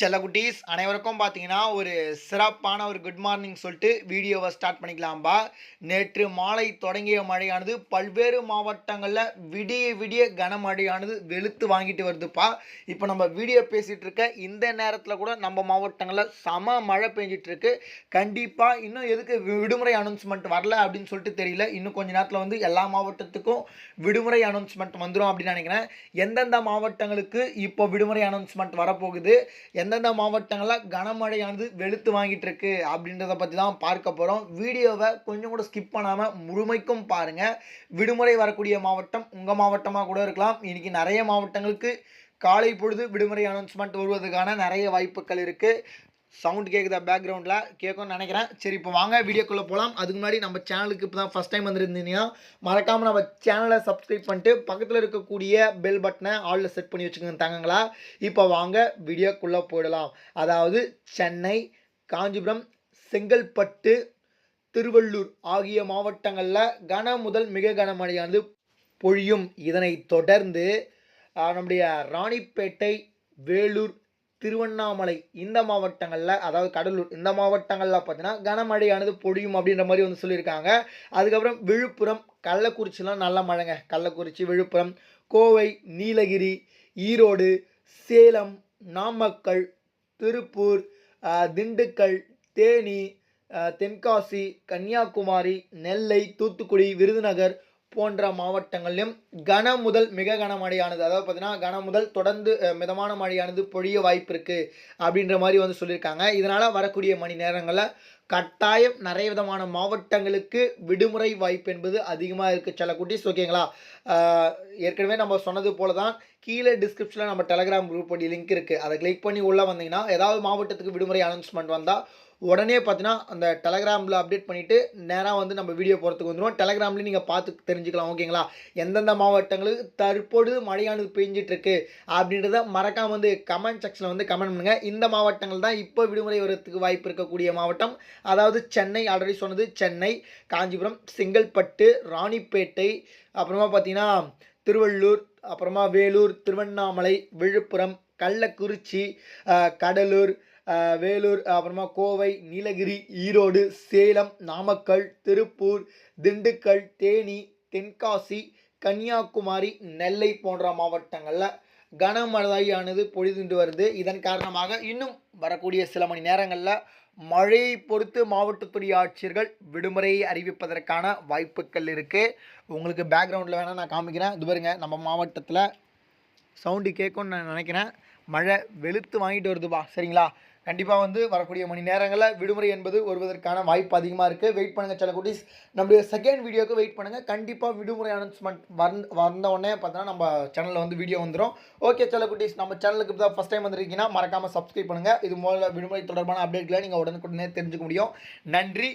செல்ல குட்டீஸ் அனைவருக்கும் பார்த்தீங்கன்னா ஒரு சிறப்பான ஒரு குட் மார்னிங் சொல்லிட்டு வீடியோவை ஸ்டார்ட் பண்ணிக்கலாம்பா. நேற்று மாலை தொடங்கிய மழையானது பல்வேறு மாவட்டங்களில் விடிய விடிய கனமழையானது வெளுத்து வாங்கிட்டு வருதுப்பா. இப்போ நம்ம வீடியோ பேசிகிட்டு இருக்க இந்த நேரத்தில் கூட நம்ம மாவட்டங்களில் செம மழை பெஞ்சிட்ருக்கு. கண்டிப்பாக இன்னும் எதுக்கு விடுமுறை அனௌன்ஸ்மெண்ட் வரல அப்படின்னு சொல்லிட்டு தெரியல. இன்னும் கொஞ்ச நேரத்தில் வந்து எல்லா மாவட்டத்துக்கும் விடுமுறை அனௌன்ஸ்மெண்ட் வந்துடும் அப்படின்னு நினைக்கிறேன். எந்தெந்த மாவட்டங்களுக்கு இப்போ விடுமுறை அனௌன்ஸ்மெண்ட் வரப்போகுது? எந்தெந்த மாவட்டங்களில் கனமழையானது வெளுத்து வாங்கிட்டு இருக்கு அப்படின்றத பற்றி தான் பார்க்க போகிறோம் வீடியோவை கொஞ்சம் கூட ஸ்கிப் பண்ணாமல் முழுமைக்கும் பாருங்கள் விடுமுறை வரக்கூடிய மாவட்டம் உங்கள் மாவட்டமாக கூட இருக்கலாம். இன்றைக்கி நிறைய மாவட்டங்களுக்கு காலை பொழுது விடுமுறை அனௌன்ஸ்மெண்ட் வருவதற்கான நிறைய வாய்ப்புகள் இருக்குது சவுண்ட் கேட்குதா பேக்ரவுண்டில் கேட்கும்னு நினைக்கிறேன். சரி இப்போ வாங்க வீடியோக்குள்ளே போகலாம் அதுக்கு முன்னாடி நம்ம சேனலுக்கு இப்போ தான் ஃபஸ்ட் டைம் வந்துருந்தீங்கன்னா மறக்காமல் நம்ம சேனலை சப்ஸ்கிரைப் பண்ணிட்டு பக்கத்தில் இருக்கக்கூடிய பெல் பட்டனை ஆளில் செட் பண்ணி வச்சுக்கோங்க தாங்கங்களா. இப்போ வாங்க வீடியோக்குள்ளே போயிடலாம். அதாவது சென்னை காஞ்சிபுரம் செங்கல்பட்டு திருவள்ளூர் ஆகிய மாவட்டங்களில் கன முதல் மிக கனமழையானது பொழியும். இதனை தொடர்ந்து நம்முடைய ராணிப்பேட்டை வேலூர் திருவண்ணாமலை இந்த மாவட்டங்களில் அதாவது கடலூர் இந்த மாவட்டங்களில் பார்த்தீங்கன்னா கனமழையானது பொழியும் அப்படின்ற மாதிரி வந்து சொல்லியிருக்காங்க. அதுக்கப்புறம் விழுப்புரம் கள்ளக்குறிச்சிலாம் நல்ல மழைங்க. கள்ளக்குறிச்சி விழுப்புரம் கோவை நீலகிரி ஈரோடு சேலம் நாமக்கல் திருப்பூர் திண்டுக்கல் தேனி தென்காசி கன்னியாகுமரி நெல்லை தூத்துக்குடி விருதுநகர் போன்ற மாவட்டங்களிலும் கன முதல் மிக கனமழையானது அதாவது பார்த்தீங்கன்னா கன முதல் தொடர்ந்து மிதமான மழையானது பொழிய வாய்ப்பு இருக்குது அப்படின்ற மாதிரி வந்து சொல்லியிருக்காங்க. இதனால் வரக்கூடிய மணி நேரங்களில் கட்டாயம் நிறைய விதமான மாவட்டங்களுக்கு விடுமுறை வாய்ப்பு என்பது அதிகமாக இருக்குது சில ஓகேங்களா? ஏற்கனவே நம்ம சொன்னது போல தான் கீழே டிஸ்கிரிப்ஷனில் நம்ம டெலகிராம் குரூப் படி லிங்க் இருக்குது அதை கிளிக் பண்ணி உள்ளே வந்தீங்கன்னா ஏதாவது மாவட்டத்துக்கு விடுமுறை அனௌன்ஸ்மெண்ட் வந்தால் உடனே பார்த்தீங்கன்னா அந்த டெலகிராமில் அப்டேட் பண்ணிவிட்டு நேராக வந்து நம்ம வீடியோ போகிறதுக்கு வந்துடும் டெலகிராம்லேயும் நீங்கள் பார்த்து தெரிஞ்சுக்கலாம் ஓகேங்களா? எந்தெந்த மாவட்டங்களுக்கு தற்பொழுது மழையானது பெஞ்சிட்ருக்கு அப்படின்றத மறக்காமல் வந்து கமெண்ட் செக்ஷனில் வந்து கமெண்ட் பண்ணுங்கள் இந்த மாவட்டங்கள் தான் இப்போ விடுமுறை வரத்துக்கு வாய்ப்பு இருக்கக்கூடிய மாவட்டம். அதாவது சென்னை ஆல்ரெடி சொன்னது சென்னை காஞ்சிபுரம் செங்கல்பட்டு ராணிப்பேட்டை அப்புறமா பார்த்தீங்கன்னா திருவள்ளூர் அப்புறமா வேலூர் திருவண்ணாமலை விழுப்புரம் கள்ளக்குறிச்சி கடலூர் வேலூர் அப்புறமா கோவை நீலகிரி ஈரோடு சேலம் நாமக்கல் திருப்பூர் திண்டுக்கல் தேனி தென்காசி கன்னியாகுமரி நெல்லை போன்ற மாவட்டங்களில் கனமழையானது பொழிதுண்டு வருது. இதன் காரணமாக இன்னும் வரக்கூடிய சில மணி நேரங்களில் மழையை பொறுத்து மாவட்டத்துடைய ஆட்சியர்கள் விடுமுறையை அறிவிப்பதற்கான வாய்ப்புகள் இருக்குது உங்களுக்கு பேக்ரவுண்டில் வேணால் நான் காமிக்கிறேன். இது பாருங்க நம்ம மாவட்டத்தில் சவுண்டு கேட்கும்னு நான் நினைக்கிறேன். மழை வெளுத்து வாங்கிட்டு வருதுப்பா. சரிங்களா? கண்டிப்பாக வந்து வரக்கூடிய மணி நேரங்களில் விடுமுறை என்பது வருவதற்கான வாய்ப்பு அதிகமாக இருக்குது வெயிட் பண்ணுங்கள் சில குட்டீஸ். நம்மளுடைய செகண்ட் வீடியோக்கு வெயிட் பண்ணுங்கள் கண்டிப்பாக விடுமுறை அனௌன்ஸ்மெண்ட் வந் வந்த உடனே பார்த்தோன்னா நம்ம சேனலில் வந்து வீடியோ வந்துடும் ஓகே சில குட்டீஸ் நம்ம சேனலுக்கு தான் ஃபஸ்ட் டைம் வந்திருக்கீங்கன்னா மறக்காமல் சப்ஸ்கிரைப் பண்ணுங்கள் இது மூலம் விடுமுறை தொடர்பான அப்டேட்களை நீங்கள் உடனுக்குடனே தெரிஞ்சுக்க முடியும். நன்றி.